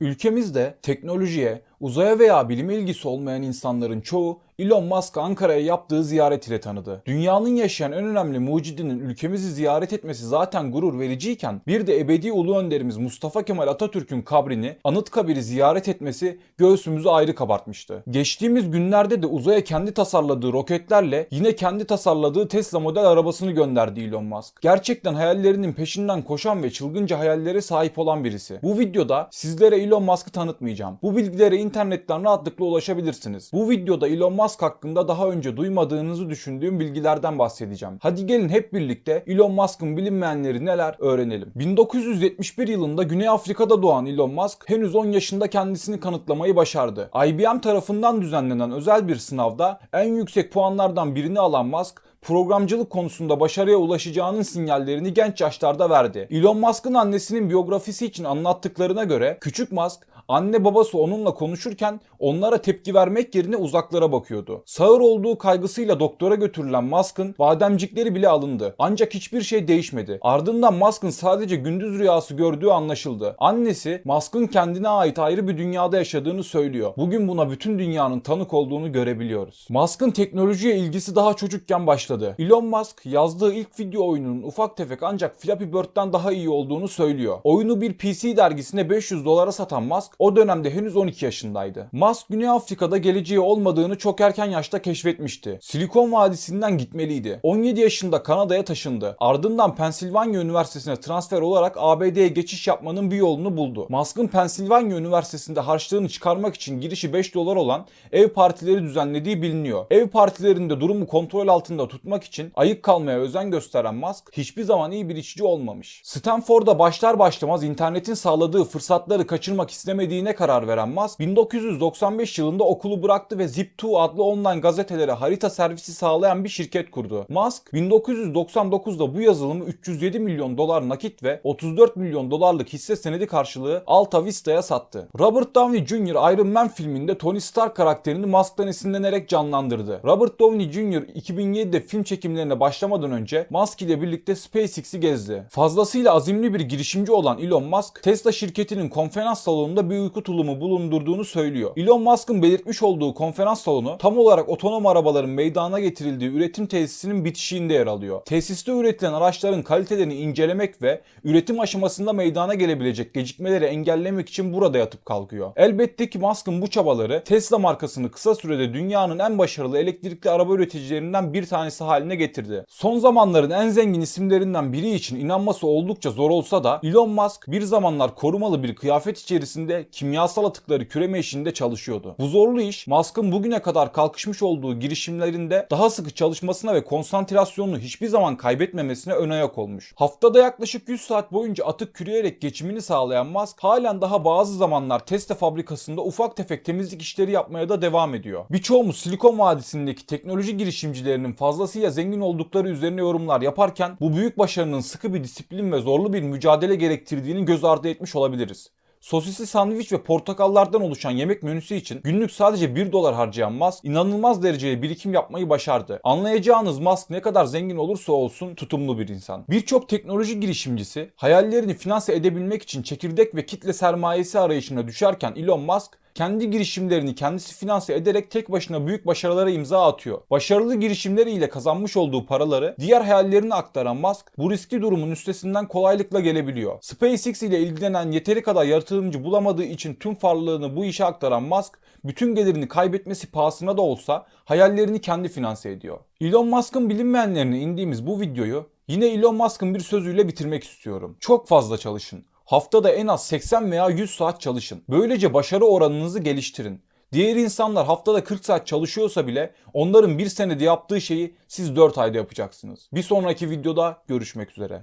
Ülkemizde teknolojiye, uzaya veya bilime ilgisi olmayan insanların çoğu Elon Musk Ankara'ya yaptığı ziyaret ile tanıdı. Dünyanın yaşayan en önemli mucidinin ülkemizi ziyaret etmesi zaten gurur vericiyken bir de ebedi ulu önderimiz Mustafa Kemal Atatürk'ün kabrini Anıtkabir'i ziyaret etmesi göğsümüzü ayrı kabartmıştı. Geçtiğimiz günlerde de uzaya kendi tasarladığı roketlerle yine kendi tasarladığı Tesla model arabasını gönderdi Elon Musk. Gerçekten hayallerinin peşinden koşan ve çılgınca hayallere sahip olan birisi. Bu videoda sizlere Elon Musk'ı tanıtmayacağım. Bu bilgilere internetten rahatlıkla ulaşabilirsiniz. Bu videoda Elon Musk hakkında daha önce duymadığınızı düşündüğüm bilgilerden bahsedeceğim. Hadi gelin hep birlikte Elon Musk'ın bilinmeyenleri neler öğrenelim. 1971 yılında Güney Afrika'da doğan Elon Musk henüz 10 yaşında kendisini kanıtlamayı başardı. IBM tarafından düzenlenen özel bir sınavda en yüksek puanlardan birini alan Musk programcılık konusunda başarıya ulaşacağının sinyallerini genç yaşlarda verdi. Elon Musk'ın annesinin biyografisi için anlattıklarına göre küçük Musk anne babası onunla konuşurken onlara tepki vermek yerine uzaklara bakıyordu. Sağır olduğu kaygısıyla doktora götürülen Musk'ın bademcikleri bile alındı. Ancak hiçbir şey değişmedi. Ardından Musk'ın sadece gündüz rüyası gördüğü anlaşıldı. Annesi Musk'ın kendine ait ayrı bir dünyada yaşadığını söylüyor. Bugün buna bütün dünyanın tanık olduğunu görebiliyoruz. Musk'ın teknolojiye ilgisi daha çocukken başladı. Elon Musk yazdığı ilk video oyununun ufak tefek ancak Flappy Bird'den daha iyi olduğunu söylüyor. Oyunu bir PC dergisine 500 dolara satan Musk o dönemde henüz 12 yaşındaydı. Musk Güney Afrika'da geleceği olmadığını çok erken yaşta keşfetmişti. Silikon Vadisi'nden gitmeliydi. 17 yaşında Kanada'ya taşındı. Ardından Pensilvanya Üniversitesi'ne transfer olarak ABD'ye geçiş yapmanın bir yolunu buldu. Musk'ın Pensilvanya Üniversitesi'nde harçlığını çıkarmak için girişi 5 dolar olan ev partileri düzenlediği biliniyor. Ev partilerinde durumu kontrol altında tutmak için ayık kalmaya özen gösteren Musk hiçbir zaman iyi bir işçi olmamış. Stanford'a başlar başlamaz internetin sağladığı fırsatları kaçırmak istemediğine karar veren Musk 1995 yılında okulu bıraktı ve Zip2 adlı online gazetelere harita servisi sağlayan bir şirket kurdu. Musk 1999'da bu yazılımı 307 milyon dolar nakit ve 34 milyon dolarlık hisse senedi karşılığı Alta Vista'ya sattı. Robert Downey Jr. Iron Man filminde Tony Stark karakterini Musk'tan esinlenerek canlandırdı. Robert Downey Jr. 2007'de film çekimlerine başlamadan önce Musk ile birlikte SpaceX'i gezdi. Fazlasıyla azimli bir girişimci olan Elon Musk, Tesla şirketinin konferans salonunda bir uyku tulumu bulundurduğunu söylüyor. Elon Musk'ın belirtmiş olduğu konferans salonu tam olarak otonom arabaların meydana getirildiği üretim tesisinin bitişiğinde yer alıyor. Tesiste üretilen araçların kalitelerini incelemek ve üretim aşamasında meydana gelebilecek gecikmeleri engellemek için burada yatıp kalkıyor. Elbette ki Musk'ın bu çabaları Tesla markasını kısa sürede dünyanın en başarılı elektrikli araba üreticilerinden bir tanesi haline getirdi. Son zamanların en zengin isimlerinden biri için inanması oldukça zor olsa da Elon Musk bir zamanlar korumalı bir kıyafet içerisinde kimyasal atıkları küreme işinde çalışıyordu. Bu zorlu iş Musk'ın bugüne kadar kalkışmış olduğu girişimlerinde daha sıkı çalışmasına ve konsantrasyonunu hiçbir zaman kaybetmemesine ön ayak olmuş. Haftada yaklaşık 100 saat boyunca atık küreyerek geçimini sağlayan Musk halen daha bazı zamanlar Tesla fabrikasında ufak tefek temizlik işleri yapmaya da devam ediyor. Birçoğumuz Silikon Vadisi'ndeki teknoloji girişimcilerinin fazlasıyla zengin oldukları üzerine yorumlar yaparken bu büyük başarının sıkı bir disiplin ve zorlu bir mücadele gerektirdiğini göz ardı etmiş olabiliriz. Sosisli sandviç ve portakallardan oluşan yemek menüsü için günlük sadece 1 dolar harcayan Musk inanılmaz derecede birikim yapmayı başardı. Anlayacağınız Musk ne kadar zengin olursa olsun tutumlu bir insan. Birçok teknoloji girişimcisi hayallerini finanse edebilmek için çekirdek ve kitle sermayesi arayışına düşerken Elon Musk kendi girişimlerini kendisi finanse ederek tek başına büyük başarılara imza atıyor. Başarılı girişimleriyle kazanmış olduğu paraları diğer hayallerine aktaran Musk bu riskli durumun üstesinden kolaylıkla gelebiliyor. SpaceX ile ilgilenen yeteri kadar yatırımcı bulamadığı için tüm varlığını bu işe aktaran Musk bütün gelirini kaybetmesi pahasına da olsa hayallerini kendi finanse ediyor. Elon Musk'ın bilinmeyenlerine indiğimiz bu videoyu yine Elon Musk'ın bir sözüyle bitirmek istiyorum. Çok fazla çalışın. Haftada en az 80 veya 100 saat çalışın. Böylece başarı oranınızı geliştirin. Diğer insanlar haftada 40 saat çalışıyorsa bile onların bir senede yaptığı şeyi siz 4 ayda yapacaksınız. Bir sonraki videoda görüşmek üzere.